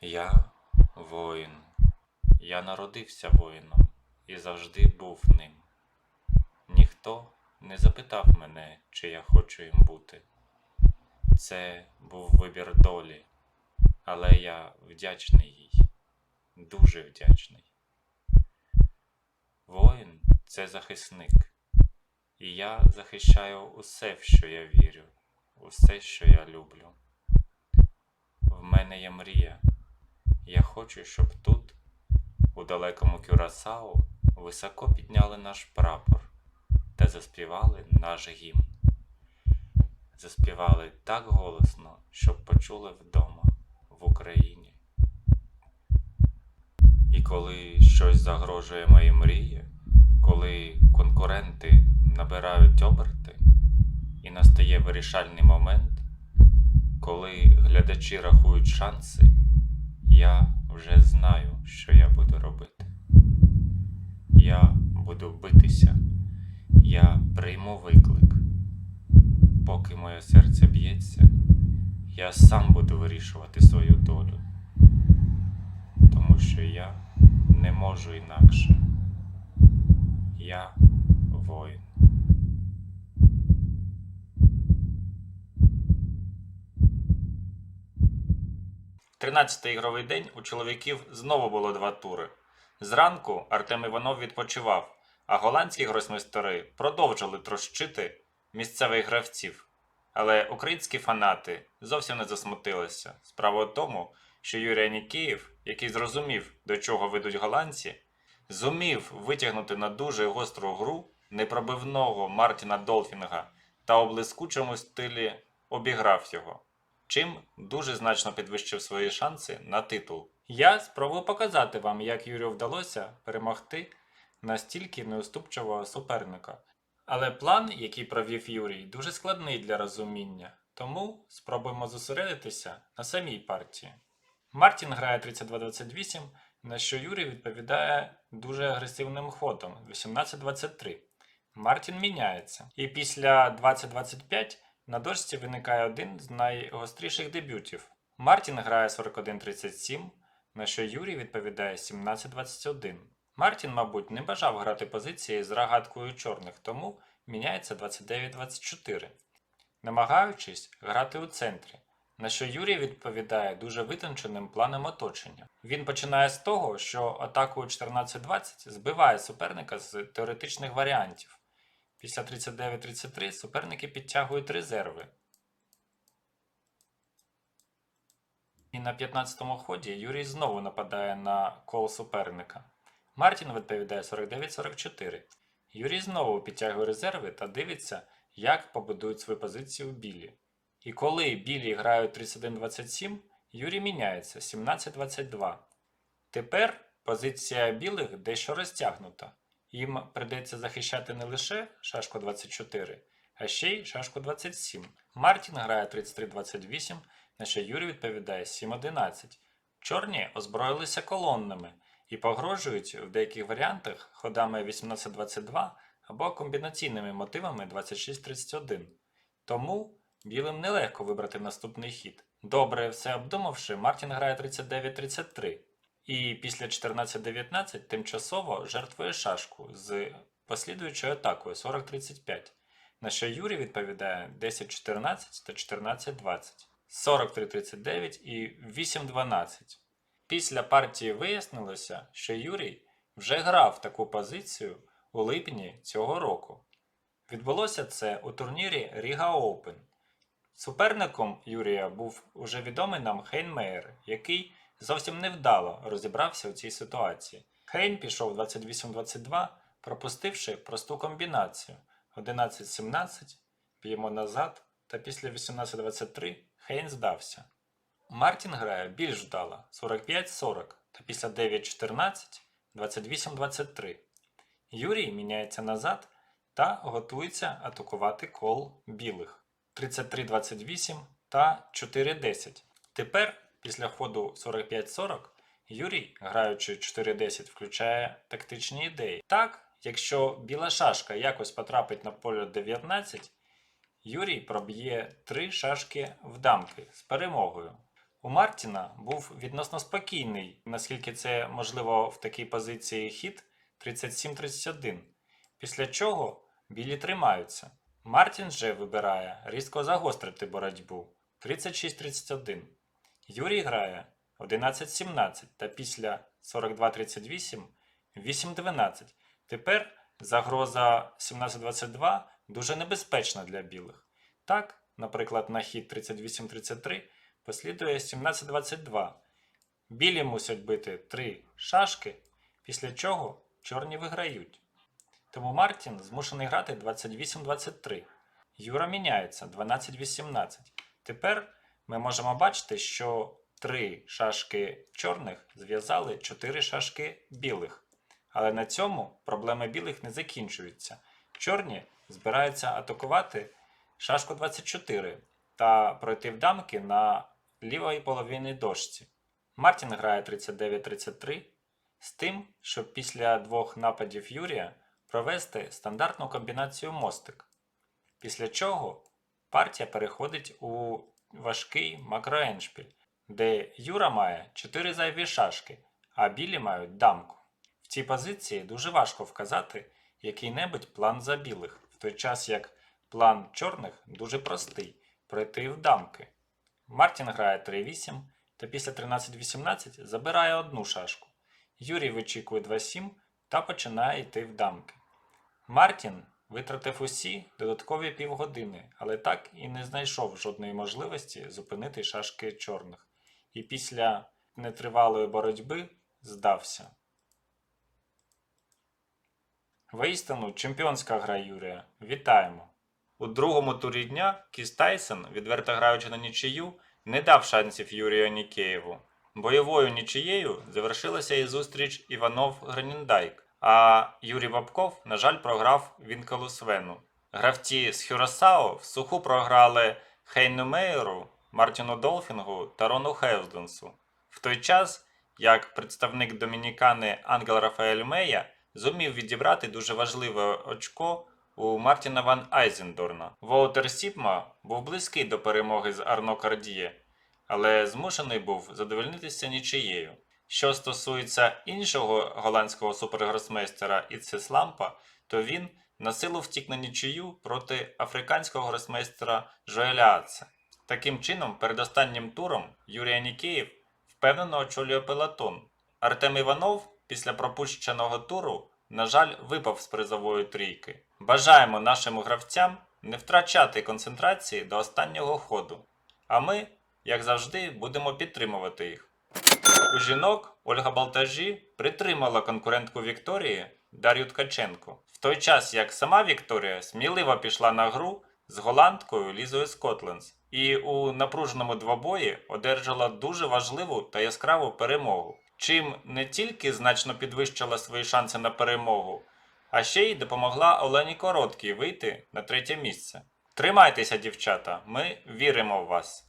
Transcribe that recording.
Я воїн. Я народився воїном і завжди був ним. Ніхто не запитав мене, чи я хочу їм бути. Це був вибір долі, але я вдячний їй, дуже вдячний. Воїн це захисник, і я захищаю усе, в що я вірю, усе, що я люблю. В мене є мрія. Я хочу, щоб тут, у далекому Кюрасао, високо підняли наш прапор та заспівали наш гімн. Заспівали так голосно, щоб почули вдома, в Україні. І коли щось загрожує моїй мрії, коли конкуренти набирають оберти, і настає вирішальний момент, коли глядачі рахують шанси, я вже знаю, що я буду робити. Я буду битися, я прийму виклик. Поки моє серце б'ється, я сам буду вирішувати свою долю, тому що я не можу інакше. Я воїн. Тринадцятий ігровий день у чоловіків знову було два тури. Зранку Артем Іванов відпочивав, а голландські гросмейстери продовжили трощити місцевих гравців. Але українські фанати зовсім не засмутилися. Справа в тому, що Юрій Анікеєв, який зрозумів, до чого ведуть голландці, зумів витягнути на дуже гостру гру непробивного Мартіна Долфінга та у блискучому стилі обіграв його чим дуже значно підвищив свої шанси на титул. Я спробую показати вам, як Юрію вдалося перемогти настільки неуступчивого суперника. Але план, який провів Юрій, дуже складний для розуміння, тому спробуємо зосередитися на самій партії. Мартін грає 32-28, на що Юрій відповідає дуже агресивним ходом 18-23. Мартін міняється, і після 20-25 на дошці виникає один з найгостріших дебютів. Мартін грає 41-37, на що Юрій відповідає 17-21. Мартін, мабуть, не бажав грати позиції з рогаткою чорних, тому міняється 29-24, намагаючись грати у центрі, на що Юрій відповідає дуже витонченим планом оточення. Він починає з того, що атакою 14-20 збиває суперника з теоретичних варіантів. Після 39-33 суперники підтягують резерви. І на 15-му ході Юрій знову нападає на кол суперника. Мартін відповідає 49-44. Юрій знову підтягує резерви та дивиться, як побудують свою позицію білі. І коли білі грають 31-27, Юрій міняється 17-22. Тепер позиція білих дещо розтягнута. Їм придеться захищати не лише шашку 24, а ще й шашку 27. Мартін грає 33-28, на що Юрій відповідає 7-11. Чорні озброїлися колоннами і погрожують в деяких варіантах ходами 18-22 або комбінаційними мотивами 26-31. Тому білим нелегко вибрати наступний хід. Добре все обдумавши, Мартін грає 39-33. І після 14-19 тимчасово жертвує шашку з послідуючою атакою 40-35, на що Юрій відповідає 10-14 та 14-20, 43-39 і 8-12. Після партії вияснилося, що Юрій вже грав таку позицію у липні цього року. Відбулося це у турнірі Riga Open. Суперником Юрія був уже відомий нам Хейнмейер, який зовсім невдало розібрався у цій ситуації. Хейн пішов 28-22, пропустивши просту комбінацію 11-17, б'ємо назад, та після 18-23 Хейн здався. Мартін грає більш вдало 45-40 та після 9-14 28-23. Юрій міняється назад та готується атакувати кол білих 33-28 та 4-10. Тепер Після ходу 45-40 Юрій, граючи 4-10, включає тактичні ідеї. Так, якщо біла шашка якось потрапить на поле 19, Юрій проб'є 3 шашки в дамки з перемогою. У Мартіна був відносно спокійний, наскільки це можливо в такій позиції хід 37-31, після чого білі тримаються. Мартін же вибирає різко загострити боротьбу 36-31. Юрій грає 11-17 та після 42-38 8-12. Тепер загроза 17-22 дуже небезпечна для білих. Так, наприклад, на хід 38-33 послідує 17-22. Білі мусять бити 3 шашки, після чого чорні виграють. Тому Мартін змушений грати 28-23. Юра міняється 12-18. Тепер ми можемо бачити, що 3 шашки чорних зв'язали 4 шашки білих. Але на цьому проблеми білих не закінчуються. Чорні збираються атакувати шашку 24 та пройти в дамки на лівій половині дошці. Мартін грає 39-33 з тим, щоб після двох нападів Юрія провести стандартну комбінацію мостик. Після чого партія переходить у важкий макроеншпіль, де Юра має 4 зайві шашки, а білі мають дамку. В цій позиції дуже важко вказати який-небудь план за білих, в той час як план чорних дуже простий пройти в дамки. Мартін грає 3-8 та після 13-18 забирає одну шашку. Юрій вичікує 2-7 та починає йти в дамки. Мартін витратив усі додаткові півгодини, але так і не знайшов жодної можливості зупинити шашки чорних, і після нетривалої боротьби здався. Воістину чемпіонська гра Юрія. Вітаємо! У другому турі дня Кіс Тайсон, відверто граючи на нічию, не дав шансів Юрію Нікеєву. Бойовою нічиєю завершилася і зустріч Іванов Граніндайк, а Юрій Бабков, на жаль, програв Вінкелу Свену. Гравці з Хюрасао в суху програли Хейну Мейеру, Мартіну Долфінгу та Рону Хевзденсу. В той час, як представник Домінікани Ангел Рафаель Мея зумів відібрати дуже важливе очко у Мартіна Ван Айзендорна. Воутер Сіпма був близький до перемоги з Арно Кардіє, але змушений був задовольнитися нічиєю. Що стосується іншого голландського супергросмейстера Іцес Лампа, то він на силу втік на нічию проти африканського гросмейстера Жоеля Аце. Таким чином, перед останнім туром Юрій Нікеєв впевнено очолює пелотон. Артем Іванов після пропущеного туру, на жаль, випав з призової трійки. Бажаємо нашим гравцям не втрачати концентрації до останнього ходу. А ми, як завжди, будемо підтримувати їх. У жінок Ольга Балтажі притримала конкурентку Вікторії Дар'ю Ткаченко, в той час як сама Вікторія сміливо пішла на гру з голландкою Лізою Скотленс і у напруженому двобої одержала дуже важливу та яскраву перемогу, чим не тільки значно підвищила свої шанси на перемогу, а ще й допомогла Олені Короткій вийти на третє місце. Тримайтеся, дівчата, ми віримо в вас.